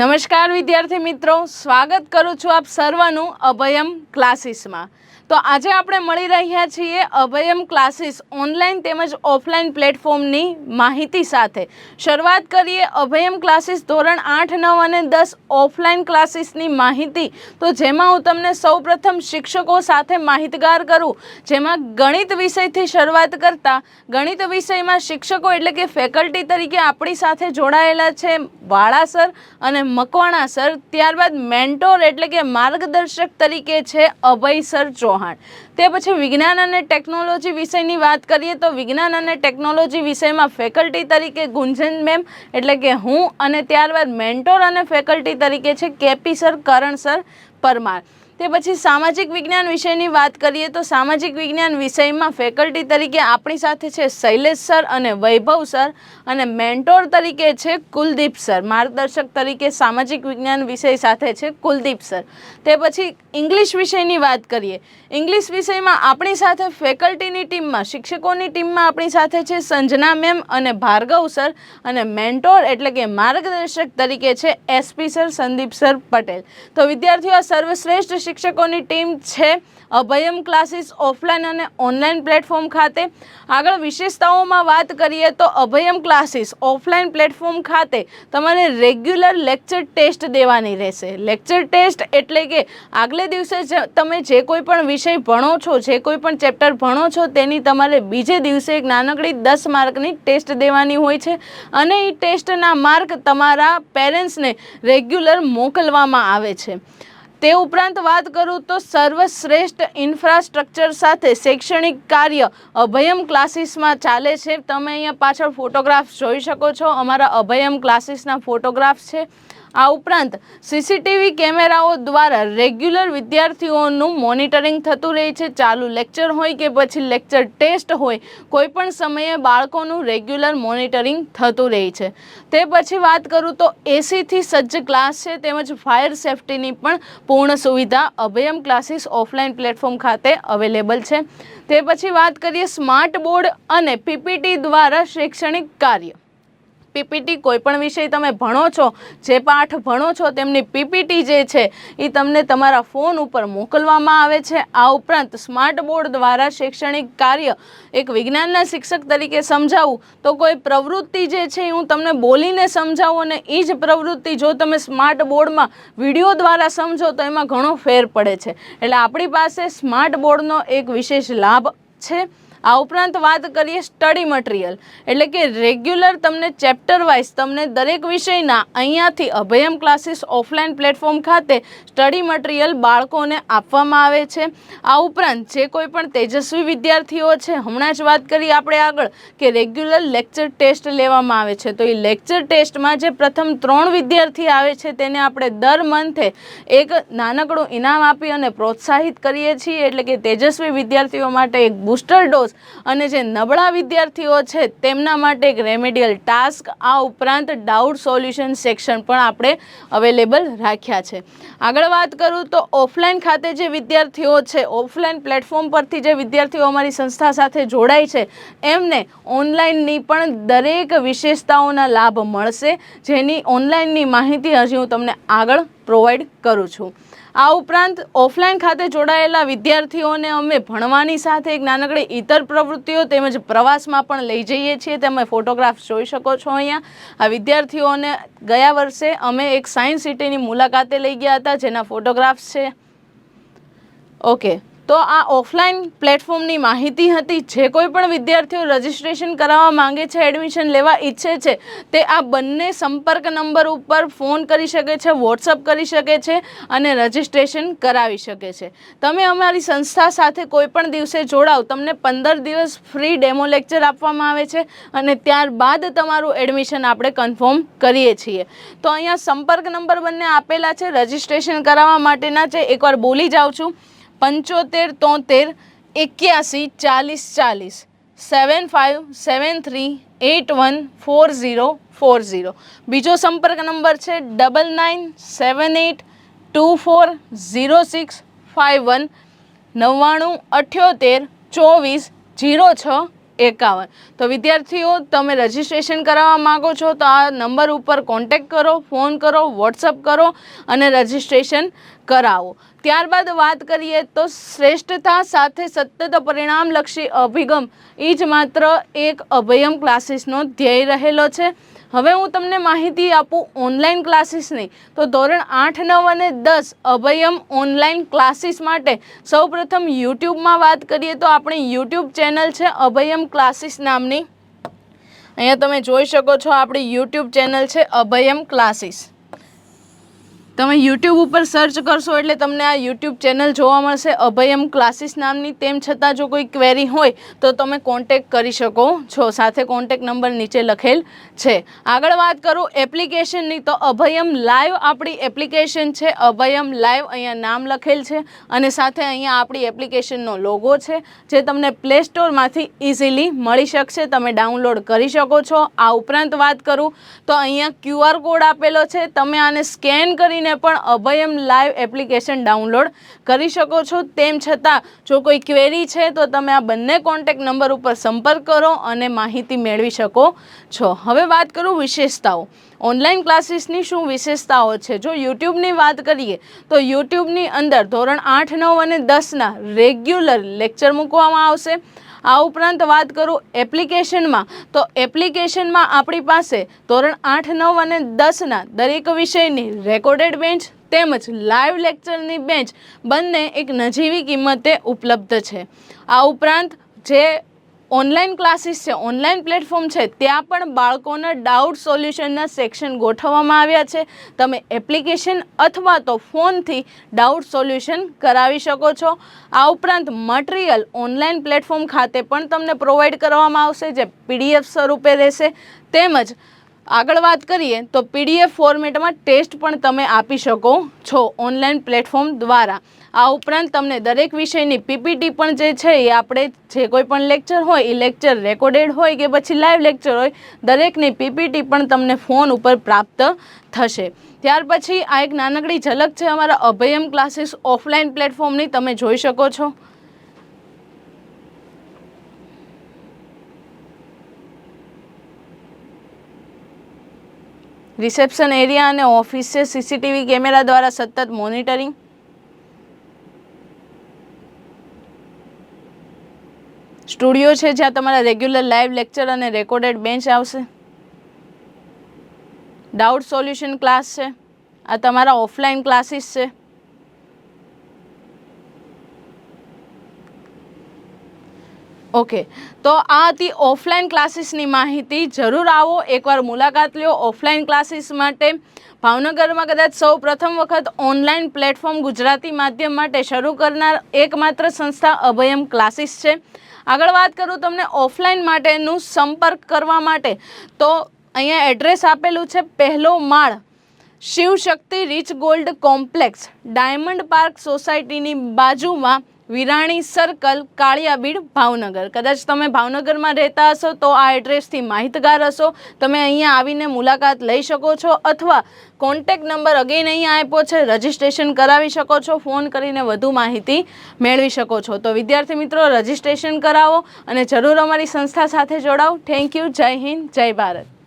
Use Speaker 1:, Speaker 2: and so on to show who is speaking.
Speaker 1: નમસ્કાર વિદ્યાર્થી મિત્રો, સ્વાગત કરું છું આપ સર્વનું અભયમ ક્લાસીસમાં. તો આજે આપણે મળી રહ્યા છીએ અભયમ ક્લાસીસ ઓનલાઈન તેમજ ઓફલાઈન પ્લેટફોર્મની માહિતી સાથે. શરૂઆત કરીએ અભયમ ક્લાસીસ ધોરણ આઠ, નવ અને દસ ઓફલાઈન ક્લાસીસની માહિતી. તો જેમાં હું તમને સૌપ્રથમ શિક્ષકો સાથે માહિતગાર કરું. જેમાં ગણિત વિષયથી શરૂઆત કરતા, ગણિત વિષયમાં શિક્ષકો એટલે કે ફેકલ્ટી તરીકે આપણી સાથે જોડાયેલા છે વાળા સર અને મકવાણા, સર. ત્યારબાદ મેન્ટોર એટલે કે માર્ગદર્શક તરીકે છે અભય સર ચૌહાણ. તે પછી વિજ્ઞાન અને ટેકનોલોજી વિષયની વાત કરીએ તો વિજ્ઞાન અને ટેકનોલોજી વિષયમાં ફેકલ્ટી તરીકે ગુંજન મેમ એટલે કે હું અને ત્યારબાદ મેન્ટોર અને ફેકલ્ટી તરીકે છે KP sir, Karan sir, Parmar. તે પછી સામાજિક વિજ્ઞાન વિષયની વાત કરીએ તો સામાજિક વિજ્ઞાન વિષયમાં ફેકલ્ટી તરીકે આપણી સાથે છે શૈલેષ સર અને વૈભવ સર અને મેન્ટોર તરીકે છે કુલદીપ સર. માર્ગદર્શક તરીકે સામાજિક વિજ્ઞાન વિષય સાથે છે કુલદીપ સર. તે પછી ઇંગ્લિશ વિષયની વાત કરીએ. ઇંગ્લિશ વિષયમાં આપણી સાથે ફેકલ્ટીની ટીમમાં, શિક્ષકોની ટીમમાં આપણી સાથે છે સંજના મેમ અને ભાર્ગવ સર અને મેન્ટોર એટલે કે માર્ગદર્શક તરીકે છે SP sir Sandeep sir Patel. તો વિદ્યાર્થીઓ, આ સર્વશ્રેષ્ઠ શિક્ષકોની ટીમ છે અભયમ ક્લાસીસ ઓફલાઈન અને ઓનલાઈન પ્લેટફોર્મ ખાતે. આગળ વિશેષતાઓમાં વાત કરીએ તો અભયમ ક્લાસીસ ઓફલાઈન પ્લેટફોર્મ ખાતે તમારે રેગ્યુલર લેક્ચર ટેસ્ટ દેવાની રહેશે. લેક્ચર ટેસ્ટ એટલે કે આગલે દિવસે તમે જે કોઈ પણ વિષય ભણો છો, જે કોઈ પણ ચેપ્ટર ભણો છો, તેની તમારે બીજે દિવસે એક નાનકડી દસ માર્કની ટેસ્ટ દેવાની હોય છે અને એ ટેસ્ટના માર્ક તમારા પેરેન્ટ્સને રેગ્યુલર મોકલવામાં આવે છે. તે ઉપરાંત વાત કરું તો સર્વશ્રેષ્ઠ ઇન્ફ્રાસ્ટ્રક્ચર સાથે શૈક્ષણિક કાર્ય અભયમ ક્લાસીસમાં ચાલે છે. તમે અહીંયા પાછળ ફોટોગ્રાફ્સ જોઈ શકો છો. અમારા અભયમ ક્લાસીસના ફોટોગ્રાફ્સ છે. આ ઉપરાંત સીસીટીવી કેમેરાઓ દ્વારા રેગ્યુલર વિદ્યાર્થીઓનું મોનિટરિંગ થતું રહે છે. ચાલુ લેક્ચર હોય કે પછી લેક્ચર ટેસ્ટ હોય, કોઈપણ સમયે બાળકોનું રેગ્યુલર મોનિટરિંગ થતું રહે છે. તે પછી વાત કરું તો એસીથી સજ્જ ક્લાસ છે, તેમજ ફાયર સેફટીની પણ પૂર્ણ સુવિધા અભયમ ક્લાસીસ ઓફલાઈન પ્લેટફોર્મ ખાતે અવેલેબલ છે. તે પછી વાત કરીએ સ્માર્ટ બોર્ડ અને પીપીટી દ્વારા શૈક્ષણિક કાર્ય. પીપીટી કોઈ પણ વિષય તમે ભણો છો, જે પાઠ ભણો છો, તેમની પીપીટી જે છે એ તમને તમારા ફોન ઉપર મોકલવામાં આવે છે. આ ઉપરાંત સ્માર્ટ બોર્ડ દ્વારા શૈક્ષણિક કાર્ય એક વિજ્ઞાનના શિક્ષક તરીકે સમજાવું, તો કોઈ પ્રવૃત્તિ જે છે હું તમને બોલીને સમજાવું અને એ જ પ્રવૃત્તિ જો તમે સ્માર્ટ બોર્ડમાં વીડિયો દ્વારા સમજો, તો એમાં ઘણો ફેર પડે છે. એટલે આપણી પાસે સ્માર્ટ બોર્ડનો એક વિશેષ લાભ છે. આ ઉપરાંત વાત કરીએ સ્ટડી મટીરિયલ. એટલે કે રેગ્યુલર તમને ચેપ્ટર વાઇઝ તમને દરેક વિષયના અહીંયાથી અભયમ ક્લાસીસ ઓફલાઈન પ્લેટફોર્મ ખાતે સ્ટડી મટીરિયલ બાળકોને આપવામાં આવે છે. આ ઉપરાંત જે કોઈ પણ તેજસ્વી વિદ્યાર્થીઓ છે, હમણાં જ વાત કરી આપણે આગળ કે રેગ્યુલર લેક્ચર ટેસ્ટ લેવામાં આવે છે. તો એ લેક્ચર ટેસ્ટમાં જે પ્રથમ ત્રણ વિદ્યાર્થી આવે છે, તેને આપણે દર મંથે એક નાનકડું ઇનામ આપી અને પ્રોત્સાહિત કરીએ છીએ. એટલે કે તેજસ્વી વિદ્યાર્થીઓ માટે એક બૂસ્ટર ડોઝ અને જે નબળા વિદ્યાર્થીઓ છે તેમના માટે એક રેમેડિયલ ટાસ્ક આ ઉપરાંત ડાઉટ સોલ્યુશન સેક્શન પણ આપણે અવેલેબલ રાખ્યા છે. આગળ વાત કરું તો ઓફલાઈન ખાતે જે વિદ્યાર્થીઓ છે ઓફલાઈન પ્લેટફોર્મ પરથી જે વિદ્યાર્થીઓ અમારી સંસ્થા સાથે જોડાય છે, એમને ઓનલાઈનની પણ દરેક વિશેષતાઓના લાભ મળશે. જેની ઓનલાઈનની માહિતી હજી હું તમને આગળ પ્રોવાઈડ કરું છું. આ ઉપરાંત ઓફલાઈન ખાતે જોડાયેલા વિદ્યાર્થીઓને અમે ભણવાની સાથે એક નાનકડી ઇતર પ્રવૃત્તિઓ તેમજ પ્રવાસમાં પણ લઈ જઈએ છીએ. તમે ફોટોગ્રાફ્સ જોઈ શકો છો અહીંયા. આ વિદ્યાર્થીઓને ગયા વર્ષે અમે એક સાયન્સ સિટીની મુલાકાતે લઈ ગયા હતા, જેના ફોટોગ્રાફ્સ છે. ઓકે. તો આ ઓફલાઈન પ્લેટફોર્મની માહિતી હતી. જે કોઈ પણ વિદ્યાર્થીઓ રજિસ્ટ્રેશન કરાવવા માંગે છે, એડમિશન લેવા ઈચ્છે છે, તે આ બંને સંપર્ક નંબર ઉપર ફોન કરી શકે છે, વોટ્સઅપ કરી શકે છે અને રજિસ્ટ્રેશન કરાવી શકે છે. તમે અમારી સંસ્થા સાથે કોઈ પણ દિવસે જોડાવ. તમને પંદર દિવસ ફ્રી ડેમો લેક્ચર આપવામાં આવે છે અને ત્યારબાદ તમારું એડમિશન આપણે કન્ફર્મ કરીએ છીએ. તો અહીંયા સંપર્ક નંબર બંને આપેલા છે. રજિસ્ટ્રેશન કરાવવા માટેના છે. એકવાર બોલી જાઉં છું. પંચોતેર તોતેર એક્યાસી ચાલીસ ચાલીસ seven five seven three eight one four zero four zero. બીજો સંપર્ક નંબર છે double nine seven eight two four zero six five one નવ્વાણું અઠ્યોતેર ચોવીસ જીરો છ એકાવન. તો વિદ્યાર્થીઓ, તમે રજિસ્ટ્રેશન કરાવવા માગો છો તો આ નંબર ઉપર કોન્ટેક્ટ કરો ફોન કરો વોટ્સઅપ કરો અને રજિસ્ટ્રેશન કરાવો. ત્યારબાદ વાત કરીએ તો શ્રેષ્ઠતા સાથે સતત પરિણામલક્ષી અભિગમ. એ જ માત્ર એક અભયમ ક્લાસીસનો ધ્યેય રહેલો છે. હવે હું તમને માહિતી આપું ઓનલાઈન ક્લાસીસની તો ધોરણ આઠ, નવ અને દસ અભયમ ઓનલાઈન ક્લાસીસ માટે સૌપ્રથમ યુટ્યુબમાં વાત કરીએ તો આપણી યુટ્યુબ ચેનલ છે અભયમ ક્લાસીસ નામની. અહીંયા તમે જોઈ શકો છો આપણી યુટ્યુબ ચેનલ છે અભયમ ક્લાસીસ તમે યુટ્યુબ ઉપર સર્ચ કરશો એટલે તમને આ યુટ્યુબ ચેનલ જોવા મળશે. અભયમ ક્લાસીસ નામની. તેમ છતાં જો કોઈ ક્વેરી હોય, તો તમે કોન્ટેક કરી શકો છો. સાથે કોન્ટેક નંબર નીચે લખેલ છે. આગળ વાત કરું એપ્લિકેશનની તો અભયમ લાઈવ આપણી એપ્લિકેશન છે. અભયમ લાઈવ અહીંયા નામ લખેલ છે અને સાથે અહીંયા આપણી એપ્લિકેશનનો લોગો છે, જે તમને પ્લે સ્ટોરમાંથી ઇઝીલી મળી શકશે. તમે ડાઉનલોડ કરી શકો છો. આ ઉપરાંત વાત કરું તો અહીંયા ક્યુઆર કોડ આપેલો છે. તમે આને સ્કેન કરીને પણ અભયમ લાઈવ એપ્લિકેશન ડાઉનલોડ કરી શકો છો. તેમ છતાં, જો કોઈ ક્વેરી છે, તો તમે આ બંને કોન્ટેક્ટ નંબર ઉપર સંપર્ક કરો અને માહિતી મેળવી શકો છો. હવે વાત કરું વિશેષતાઓ. ઓનલાઈન ક્લાસીસની શું વિશેષતાઓ છે? જો યુટ્યુબની વાત કરીએ, તો યુટ્યુબની અંદર ધોરણ આઠ, નવ અને દસના રેગ્યુલર લેક્ચર મૂકવામાં આવશે. આ ઉપરાંત વાત કરું એપ્લિકેશનમાં, તો એપ્લિકેશનમાં આપણી પાસે ધોરણ આઠ, નવ અને દસના દરેક વિષયની રેકોર્ડેડ બેન્ચ તેમજ લાઈવ લેક્ચરની બેન્ચ બંને એક નજીવી કિંમતે ઉપલબ્ધ છે. આ ઉપરાંત જે ઓનલાઈન ક્લાસીસ છે, ઓનલાઈન પ્લેટફોર્મ છે, ત્યાં પણ બાળકોના ડાઉટ સોલ્યુશનના સેક્શન ગોઠવવામાં આવ્યા છે. તમે એપ્લિકેશન અથવા તો ફોનથી ડાઉટ સોલ્યુશન કરાવી શકો છો. આ ઉપરાંત મટીરિયલ ઓનલાઈન પ્લેટફોર્મ ખાતે પણ તમને પ્રોવાઈડ કરવામાં આવશે, જે પીડીએફ સ્વરૂપે રહેશે. તેમજ આગળ વાત કરીએ તો પીડીએફ ફોર્મેટમાં ટેસ્ટ પણ તમે આપી શકો છો ઓનલાઈન પ્લેટફોર્મ દ્વારા. આ ઉપરાંત તમને દરેક વિષયની પીપીટી પણ જે છે એ આપણે જે કોઈ પણ લેક્ચર હોય એ લેક્ચર રેકોર્ડેડ હોય કે પછી લાઈવ લેક્ચર હોય, દરેકની પીપીટી પણ તમને ફોન ઉપર પ્રાપ્ત થશે. ત્યાર પછી આ એક નાનકડી ઝલક છે અમારા અભયમ ક્લાસીસ ઓફલાઈન પ્લેટફોર્મની તમે જોઈ શકો છો. રિસેપ્શન એરિયા અને ઓફિસ સીસીટીવી કેમેરા દ્વારા સતત મોનિટરિંગ? સ્ટુડિયો છે જ્યાં તમારા રેગ્યુલર લાઈવ લેક્ચર અને રેકોર્ડેડ બેન્ચ આવશે. ડાઉટ સોલ્યુશન ક્લાસ છે. આ તમારા ઓફલાઈન ક્લાસીસ છે. ઓકે. તો આ હતી ઓફલાઈન ક્લાસીસની માહિતી. જરૂર આવો, એકવાર મુલાકાત લ્યો ઓફલાઈન ક્લાસીસ માટે. ભાવનગરમાં કદાચ સૌ પ્રથમ વખત ઓનલાઈન પ્લેટફોર્મ ગુજરાતી માધ્યમ માટે શરૂ કરનાર એકમાત્ર સંસ્થા અભયમ ક્લાસીસ છે. આગળ વાત કરું તમને ઓફલાઈન માટેનું સંપર્ક કરવા માટે. તો અહીંયા એડ્રેસ આપેલું છે પહેલો માળ, Shivshakti reach gold complex, diamond park સોસાયટીની બાજુમાં વિરાણી સર્કલ, કાળિયાબીડ, ભાવનગર. કદાચ તમે ભાવનગરમાં રહેતા હશો તો આ એડ્રેસથી માહિતગાર હશો. તમે અહીંયા આવીને મુલાકાત લઈ શકો છો અથવા કોન્ટેક નંબર અગેન અહીંયા આપ્યો છે, રજિસ્ટ્રેશન કરાવી શકો છો, ફોન કરીને વધુ માહિતી મેળવી શકો છો. તો વિદ્યાર્થી મિત્રો, રજિસ્ટ્રેશન કરાવો અને જરૂર અમારી સંસ્થા સાથે જોડાઓ. થેન્ક યુ જય હિન્દ, જય ભારત.